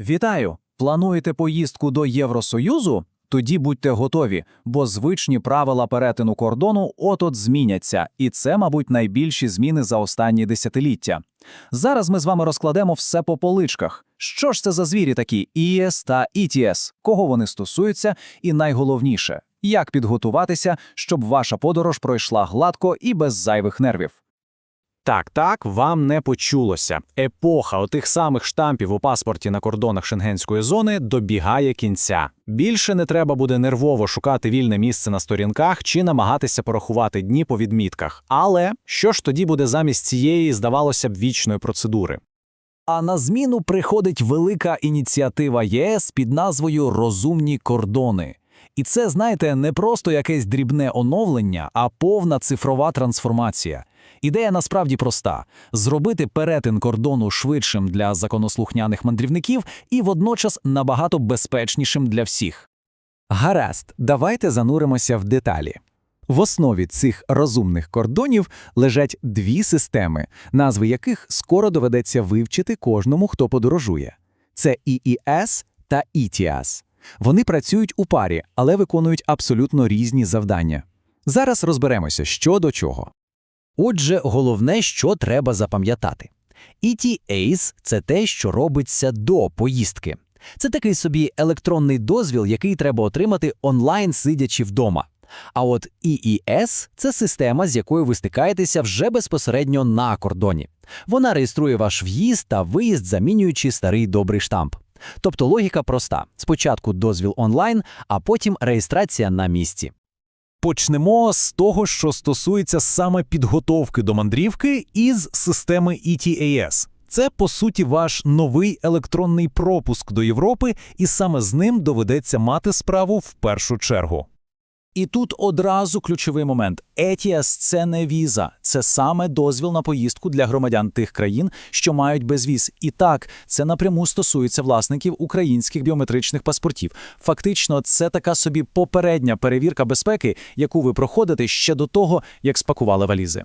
Вітаю! Плануєте поїздку до Євросоюзу? Тоді будьте готові, бо звичні правила перетину кордону от-от зміняться, і це, мабуть, найбільші зміни за останні десятиліття. Зараз ми з вами розкладемо все по поличках. Що ж це за звірі такі ІС та ІТС, кого вони стосуються, і найголовніше, як підготуватися, щоб ваша подорож пройшла гладко і без зайвих нервів. Так, так, вам не почулося. Епоха отих самих штампів у паспорті на кордонах шенгенської зони добігає кінця. Більше не треба буде нервово шукати вільне місце на сторінках чи намагатися порахувати дні по відмітках. Але що ж тоді буде замість цієї, здавалося б, вічної процедури? А на зміну приходить велика ініціатива ЄС під назвою Розумні кордони. І це, знаєте, не просто якесь дрібне оновлення, а повна цифрова трансформація. Ідея насправді проста: зробити перетин кордону швидшим для законослухняних мандрівників і водночас набагато безпечнішим для всіх. Гаразд, давайте зануримося в деталі. В основі цих розумних кордонів лежать дві системи, назви яких скоро доведеться вивчити кожному, хто подорожує. Це EES та ETIAS. Вони працюють у парі, але виконують абсолютно різні завдання. Зараз розберемося, що до чого. Отже, головне, що треба запам'ятати. ETAs – це те, що робиться до поїздки. Це такий собі електронний дозвіл, який треба отримати онлайн, сидячи вдома. А от EES – це система, з якою ви стикаєтеся вже безпосередньо на кордоні. Вона реєструє ваш в'їзд та виїзд, замінюючи старий добрий штамп. Тобто логіка проста: спочатку дозвіл онлайн, а потім реєстрація на місці. Почнемо з того, що стосується саме підготовки до мандрівки із системи ETAS. Це, по суті, ваш новий електронний пропуск до Європи, і саме з ним доведеться мати справу в першу чергу. І тут одразу ключовий момент. Етіас – це не віза, це саме дозвіл на поїздку для громадян тих країн, що мають безвіз. І так, це напряму стосується власників українських біометричних паспортів. Фактично, це така собі попередня перевірка безпеки, яку ви проходите ще до того, як спакували валізи.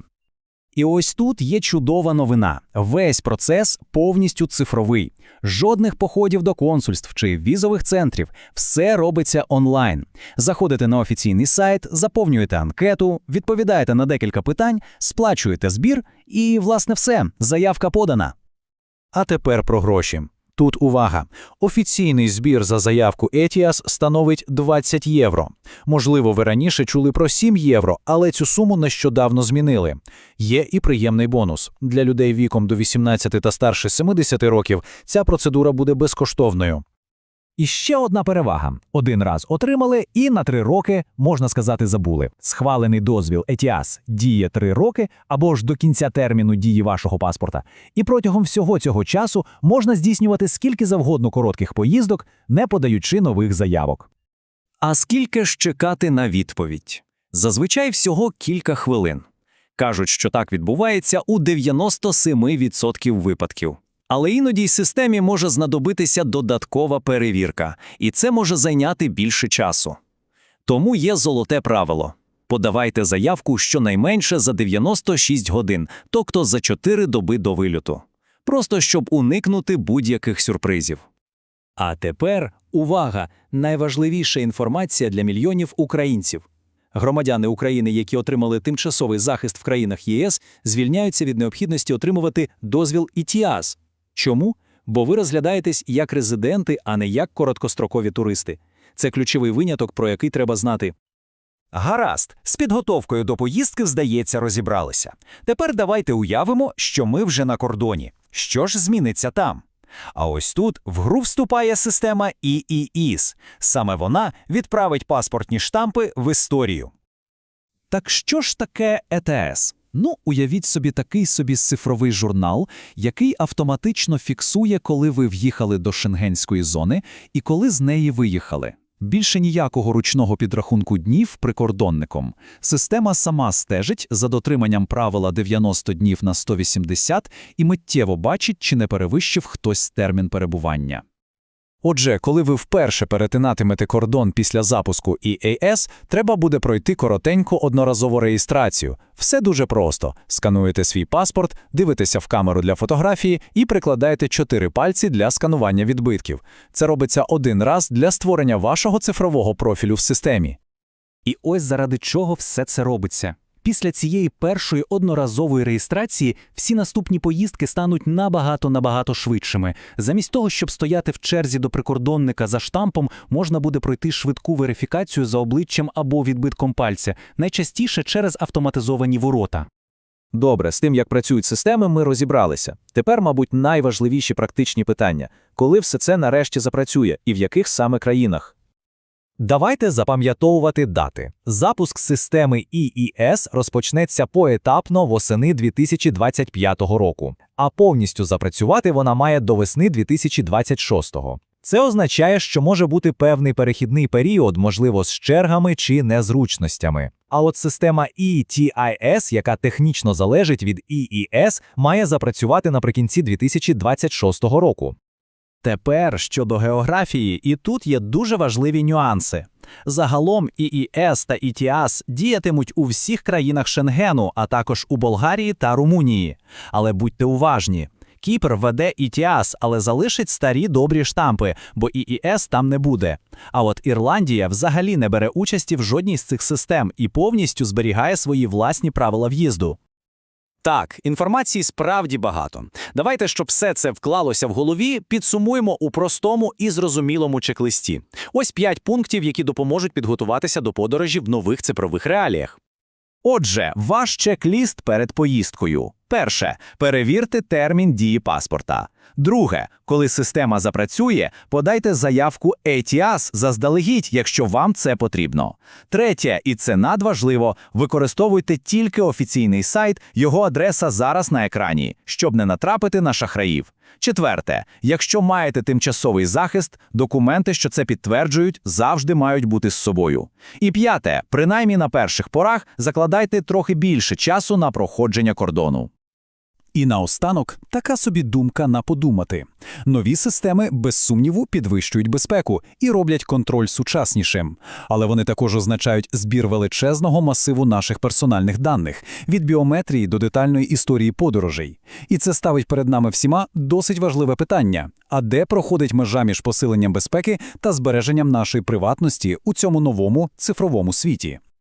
І ось тут є чудова новина. Весь процес повністю цифровий. Жодних походів до консульств чи візових центрів. Все робиться онлайн. Заходите на офіційний сайт, заповнюєте анкету, відповідаєте на декілька питань, сплачуєте збір і, власне, все. Заявка подана. А тепер про гроші. Тут увага. Офіційний збір за заявку ETIAS становить 20 євро. Можливо, ви раніше чули про 7 євро, але цю суму нещодавно змінили. Є і приємний бонус. Для людей віком до 18 та старше 70 років ця процедура буде безкоштовною. І ще одна перевага: один раз отримали, і на три роки, можна сказати, забули. Схвалений дозвіл ETIAS діє три роки або ж до кінця терміну дії вашого паспорта. І протягом всього цього часу можна здійснювати скільки завгодно коротких поїздок, не подаючи нових заявок. А скільки ж чекати на відповідь? Зазвичай всього кілька хвилин. Кажуть, що так відбувається у 97% випадків. Але іноді системі може знадобитися додаткова перевірка, і це може зайняти більше часу. Тому є золоте правило. Подавайте заявку щонайменше за 96 годин, тобто за 4 доби до вильоту. Просто щоб уникнути будь-яких сюрпризів. А тепер увага! Найважливіша інформація для мільйонів українців. Громадяни України, які отримали тимчасовий захист в країнах ЄС, звільняються від необхідності отримувати дозвіл ІТІАС. Чому? Бо ви розглядаєтесь як резиденти, а не як короткострокові туристи. Це ключовий виняток, про який треба знати. Гаразд, з підготовкою до поїздки, здається, розібралися. Тепер давайте уявимо, що ми вже на кордоні. Що ж зміниться там? А ось тут в гру вступає система EEIS. Саме вона відправить паспортні штампи в історію. Так що ж таке ЕТС? Ну, уявіть собі такий собі цифровий журнал, який автоматично фіксує, коли ви в'їхали до шенгенської зони і коли з неї виїхали. Більше ніякого ручного підрахунку днів прикордонником. Система сама стежить за дотриманням правила 90 днів на 180 і миттєво бачить, чи не перевищив хтось термін перебування. Отже, коли ви вперше перетинатимете кордон після запуску EAS, треба буде пройти коротеньку одноразову реєстрацію. Все дуже просто. Скануєте свій паспорт, дивитеся в камеру для фотографії і прикладаєте чотири пальці для сканування відбитків. Це робиться один раз для створення вашого цифрового профілю в системі. І ось заради чого все це робиться. Після цієї першої одноразової реєстрації всі наступні поїздки стануть набагато-набагато швидшими. Замість того, щоб стояти в черзі до прикордонника за штампом, можна буде пройти швидку верифікацію за обличчям або відбитком пальця, найчастіше через автоматизовані ворота. Добре, з тим, як працюють системи, ми розібралися. Тепер, мабуть, найважливіші практичні питання. Коли все це нарешті запрацює і в яких саме країнах? Давайте запам'ятовувати дати. Запуск системи EES розпочнеться поетапно восени 2025 року, а повністю запрацювати вона має до весни 2026. Це означає, що може бути певний перехідний період, можливо, з чергами чи незручностями. А от система ETIS, яка технічно залежить від EES, має запрацювати наприкінці 2026 року. Тепер щодо географії, і тут є дуже важливі нюанси. Загалом ІІС та ІТІАС діятимуть у всіх країнах Шенгену, а також у Болгарії та Румунії. Але будьте уважні. Кіпр веде ІТІАС, але залишить старі добрі штампи, бо ІІС там не буде. А от Ірландія взагалі не бере участі в жодній з цих систем і повністю зберігає свої власні правила в'їзду. Так, інформації справді багато. Давайте, щоб все це вклалося в голові, підсумуємо у простому і зрозумілому чек-листі. Ось п'ять пунктів, які допоможуть підготуватися до подорожі в нових цифрових реаліях. Отже, ваш чек-ліст перед поїздкою. Перше. Перевірте термін дії паспорта. Друге. Коли система запрацює, подайте заявку ETIAS заздалегідь, якщо вам це потрібно. Третє, і це надважливо, використовуйте тільки офіційний сайт, його адреса зараз на екрані, щоб не натрапити на шахраїв. Четверте, якщо маєте тимчасовий захист, документи, що це підтверджують, завжди мають бути з собою. І п'яте, принаймні на перших порах закладайте трохи більше часу на проходження кордону. І наостанок така собі думка на подумати. Нові системи, без сумніву, підвищують безпеку і роблять контроль сучаснішим. Але вони також означають збір величезного масиву наших персональних даних від біометрії до детальної історії подорожей. І це ставить перед нами всіма досить важливе питання: а де проходить межа між посиленням безпеки та збереженням нашої приватності у цьому новому цифровому світі?